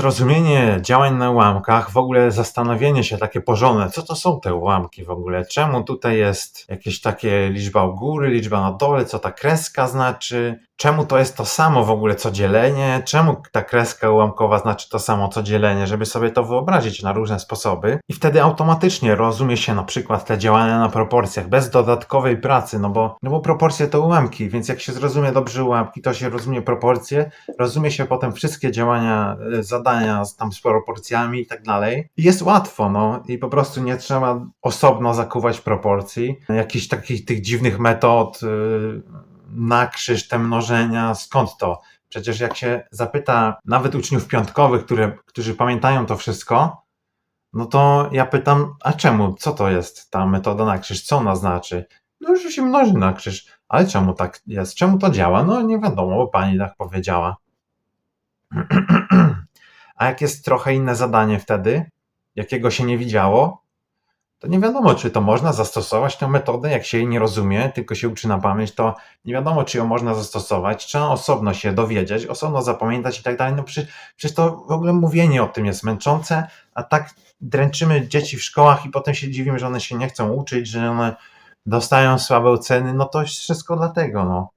zrozumienie działań na ułamkach, w ogóle zastanowienie się takie porządne, co to są te ułamki w ogóle, czemu tutaj jest jakieś takie liczba u góry, liczba na dole, co ta kreska znaczy, czemu to jest to samo w ogóle co dzielenie, czemu ta kreska ułamkowa znaczy to samo co dzielenie, żeby sobie to wyobrazić na różne sposoby. I wtedy automatycznie rozumie się na przykład te działania na proporcjach, bez dodatkowej pracy, no bo, no bo proporcje to ułamki, więc jak się zrozumie dobrze ułamki, to się rozumie proporcje, rozumie się potem wszystkie działania, e, zadania z, tam z proporcjami i tak dalej. I jest łatwo, no. I po prostu nie trzeba osobno zakuwać proporcji, jakichś takich tych dziwnych metod, yy, na krzyż te mnożenia, skąd to? Przecież jak się zapyta nawet uczniów piątkowych, które, którzy pamiętają to wszystko, no to ja pytam, a czemu? Co to jest ta metoda na krzyż? Co ona znaczy? No, że się mnoży na krzyż. Ale czemu tak jest? Czemu to działa? No nie wiadomo, bo pani tak powiedziała. A jak jest trochę inne zadanie wtedy, jakiego się nie widziało, to nie wiadomo, czy to można zastosować tę metodę, jak się jej nie rozumie, tylko się uczy na pamięć, to nie wiadomo, czy ją można zastosować, trzeba osobno się dowiedzieć, osobno zapamiętać i tak dalej. No przecież, przecież to w ogóle mówienie o tym jest męczące, a tak dręczymy dzieci w szkołach i potem się dziwimy, że one się nie chcą uczyć, że one dostają słabe oceny, no to wszystko dlatego, no.